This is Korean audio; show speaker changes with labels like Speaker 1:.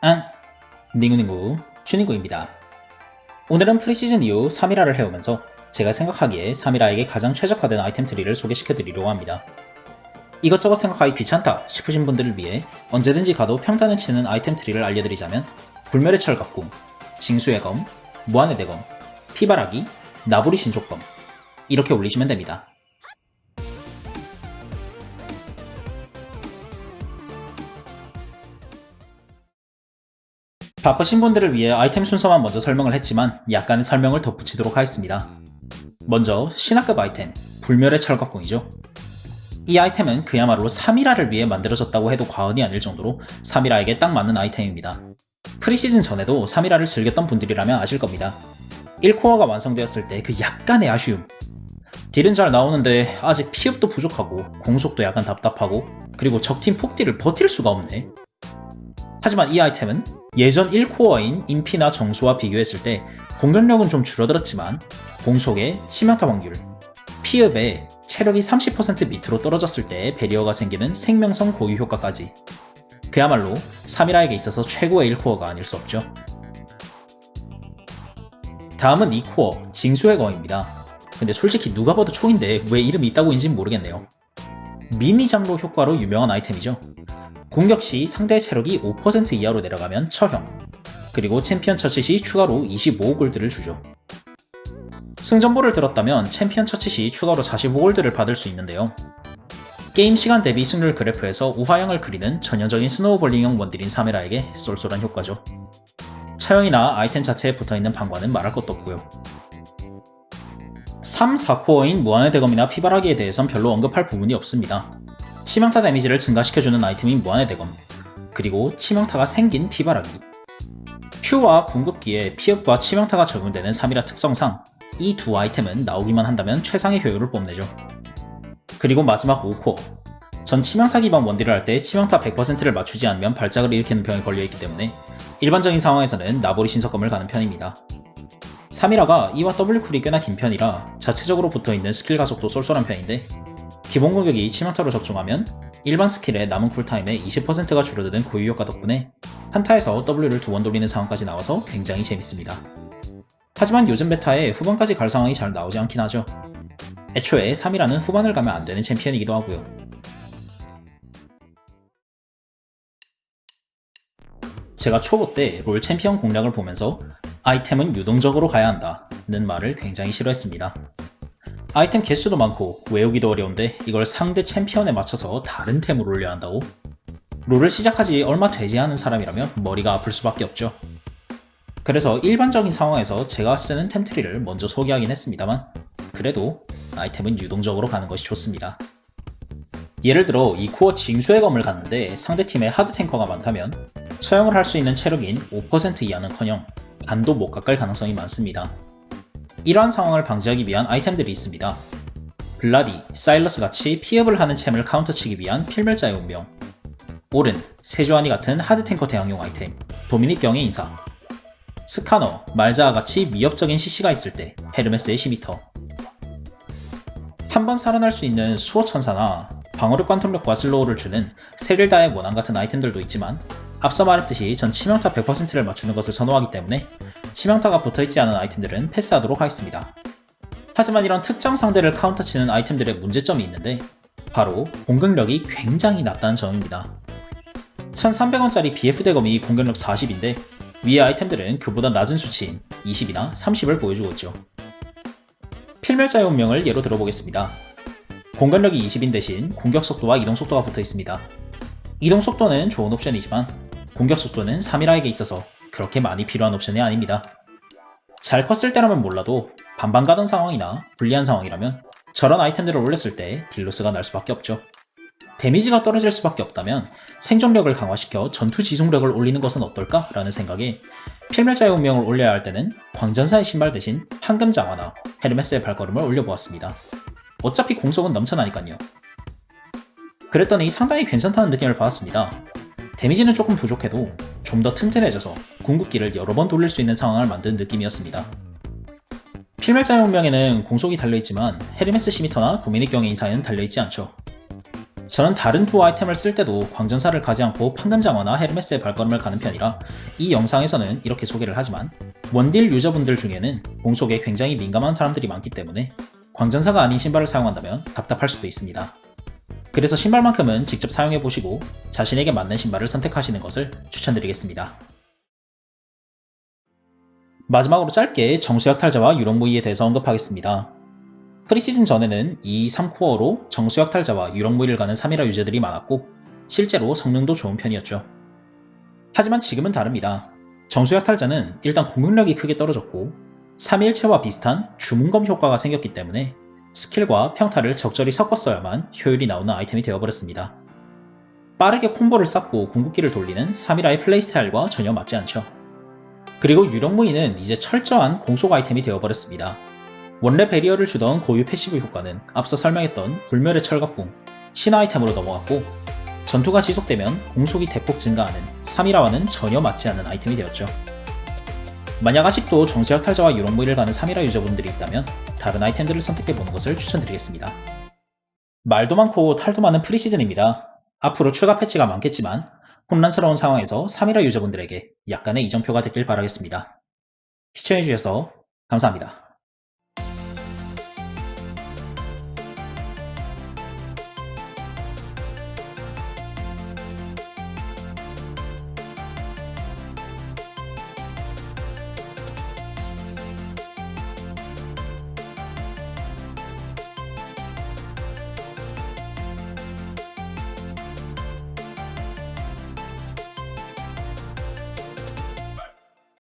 Speaker 1: 안 닝구닝구 쭈닝구입니다. 오늘은 프리시즌 이후 3일화를 해오면서 제가 생각하기에 3일화에게 가장 최적화된 아이템 트리를 소개시켜드리려고 합니다. 이것저것 생각하기 귀찮다 싶으신 분들을 위해 언제든지 가도 평단을 치는 아이템 트리를 알려드리자면 불멸의 철갑궁, 징수의 검, 무한의 대검, 피바라기, 나부리 신족검 이렇게 올리시면 됩니다. 바쁘신 분들을 위해 아이템 순서만 먼저 설명을 했지만 약간의 설명을 덧붙이도록 하겠습니다. 먼저 신화급 아이템 불멸의 철갑궁이죠. 이 아이템은 그야말로 3일화를 위해 만들어졌다고 해도 과언이 아닐 정도로 3일화에게 딱 맞는 아이템입니다. 프리시즌 전에도 3일화를 즐겼던 분들이라면 아실 겁니다. 1코어가 완성되었을 때 그 약간의 아쉬움. 딜은 잘 나오는데 아직 피업도 부족하고 공속도 약간 답답하고 그리고 적팀 폭딜을 버틸 수가 없네. 하지만 이 아이템은 예전 1코어인 인피나 정수와 비교했을 때 공격력은 좀 줄어들었지만 공속의 치명타 확률, 피읍에 체력이 30% 밑으로 떨어졌을 때 배리어가 생기는 생명성 고유 효과까지 그야말로 3일화에게 있어서 최고의 1코어가 아닐 수 없죠. 다음은 2코어 징수의 거입니다. 근데 솔직히 누가 봐도 총인데 왜 이름이 있다고인진 모르겠네요. 미니 장로 효과로 유명한 아이템이죠. 공격 시 상대 체력이 5% 이하로 내려가면 처형, 그리고 챔피언 처치 시 추가로 25골드를 주죠. 승전보를 들었다면 챔피언 처치 시 추가로 45골드를 받을 수 있는데요. 게임 시간 대비 승률 그래프에서 우하향을 그리는 전형적인 스노우볼링형 원딜인 사메라에게 쏠쏠한 효과죠. 차영이나 아이템 자체에 붙어있는 방관은 말할 것도 없고요. 3, 4코어인 무한의 대검이나 피바라기에 대해선 별로 언급할 부분이 없습니다. 치명타 데미지를 증가시켜주는 아이템인 무한의 대검, 그리고 치명타가 생긴 피바라기. Q와 궁극기에 피업과 치명타가 적용되는 3이라 특성상 이 두 아이템은 나오기만 한다면 최상의 효율을 뽐내죠. 그리고 마지막 5코어. 전 치명타 기반 원딜을 할 때 치명타 100%를 맞추지 않으면 발작을 일으키는 병에 걸려있기 때문에 일반적인 상황에서는 나보리 신석검을 가는 편입니다. 3이라가 E와 W 쿨이 꽤나 긴 편이라 자체적으로 붙어있는 스킬 가속도 쏠쏠한 편인데 기본 공격이 치명타로 적중하면 일반 스킬의 남은 쿨타임의 20%가 줄어드는 고유 효과 덕분에 한타에서 W를 두 번 돌리는 상황까지 나와서 굉장히 재밌습니다. 하지만 요즘 메타에 후반까지 갈 상황이 잘 나오지 않긴 하죠. 애초에 3이라는 후반을 가면 안 되는 챔피언이기도 하고요. 제가 초보 때 롤 챔피언 공략을 보면서 아이템은 유동적으로 가야 한다는 말을 굉장히 싫어했습니다. 아이템 개수도 많고 외우기도 어려운데 이걸 상대 챔피언에 맞춰서 다른 템으로 올려야 한다고? 롤을 시작하지 얼마 되지 않은 사람이라면 머리가 아플 수밖에 없죠. 그래서 일반적인 상황에서 제가 쓰는 템 트리를 먼저 소개하긴 했습니다만 그래도 아이템은 유동적으로 가는 것이 좋습니다. 예를 들어 이 코어 징수의 검을 갔는데 상대팀에 하드 탱커가 많다면 처형을 할 수 있는 체력인 5% 이하는커녕 반도 못 깎을 가능성이 많습니다. 이러한 상황을 방지하기 위한 아이템들이 있습니다. 블라디, 사일러스 같이 피업을 하는 챔을 카운터치기 위한 필멸자의 운명, 오른, 세주아니 같은 하드 탱커 대항용 아이템, 도미닉 경의 인사, 스카너, 말자와 같이 위협적인 CC가 있을 때 헤르메스의 시미터, 한 번 살아날 수 있는 수호 천사나 방어력 관통력과 슬로우를 주는 세릴다의 원한 같은 아이템들도 있지만 앞서 말했듯이 전 치명타 100%를 맞추는 것을 선호하기 때문에 치명타가 붙어있지 않은 아이템들은 패스하도록 하겠습니다. 하지만 이런 특정 상대를 카운터치는 아이템들의 문제점이 있는데 바로 공격력이 굉장히 낮다는 점입니다. 1300원짜리 BF 대검이 공격력 40인데 위의 아이템들은 그보다 낮은 수치인 20이나 30을 보여주고 있죠. 필멸자의 운명을 예로 들어보겠습니다. 공격력이 20인 대신 공격 속도와 이동 속도가 붙어 있습니다. 이동 속도는 좋은 옵션이지만 공격 속도는 3일화에게 있어서 그렇게 많이 필요한 옵션이 아닙니다. 잘 컸을 때라면 몰라도 반반 가던 상황이나 불리한 상황이라면 저런 아이템들을 올렸을 때 딜로스가 날 수밖에 없죠. 데미지가 떨어질 수밖에 없다면 생존력을 강화시켜 전투 지속력을 올리는 것은 어떨까? 라는 생각에 필멸자의 운명을 올려야 할 때는 광전사의 신발 대신 황금 장화나 헤르메스의 발걸음을 올려보았습니다. 어차피 공속은 넘쳐나니까요. 그랬더니 상당히 괜찮다는 느낌을 받았습니다. 데미지는 조금 부족해도 좀 더 튼튼해져서 궁극기를 여러 번 돌릴 수 있는 상황을 만든 느낌이었습니다. 필멸자의 운명에는 공속이 달려있지만 헤르메스 시미터나 도미닉 경의 인사에는 달려있지 않죠. 저는 다른 두 아이템을 쓸 때도 광전사를 가지 않고 판금장어나 헤르메스의 발걸음을 가는 편이라 이 영상에서는 이렇게 소개를 하지만 원딜 유저분들 중에는 공속에 굉장히 민감한 사람들이 많기 때문에 광전사가 아닌 신발을 사용한다면 답답할 수도 있습니다. 그래서 신발만큼은 직접 사용해 보시고 자신에게 맞는 신발을 선택하시는 것을 추천드리겠습니다. 마지막으로 짧게 정수 약탈자와 유령무이에 대해서 언급하겠습니다. 프리시즌 전에는 이 3코어로 정수 약탈자와 유령무이를 가는 3이라 유저들이 많았고 실제로 성능도 좋은 편이었죠. 하지만 지금은 다릅니다. 정수 약탈자는 일단 공격력이 크게 떨어졌고 3일체와 비슷한 주문검 효과가 생겼기 때문에 스킬과 평타를 적절히 섞었어야만 효율이 나오는 아이템이 되어버렸습니다. 빠르게 콤보를 쌓고 궁극기를 돌리는 3이라의 플레이 스타일과 전혀 맞지 않죠. 그리고 유령무이는 이제 철저한 공속 아이템이 되어버렸습니다. 원래 베리어를 주던 고유 패시브 효과는 앞서 설명했던 불멸의 철갑궁, 신화 아이템으로 넘어갔고 전투가 지속되면 공속이 대폭 증가하는 3이라와는 전혀 맞지 않는 아이템이 되었죠. 만약 아직도 정수 약 탈자와 유령무이를 가는 3이라 유저분들이 있다면 다른 아이템들을 선택해보는 것을 추천드리겠습니다. 말도 많고 탈도 많은 프리시즌입니다. 앞으로 추가 패치가 많겠지만 혼란스러운 상황에서 3이라 유저분들에게 약간의 이정표가 됐길 바라겠습니다. 시청해주셔서 감사합니다.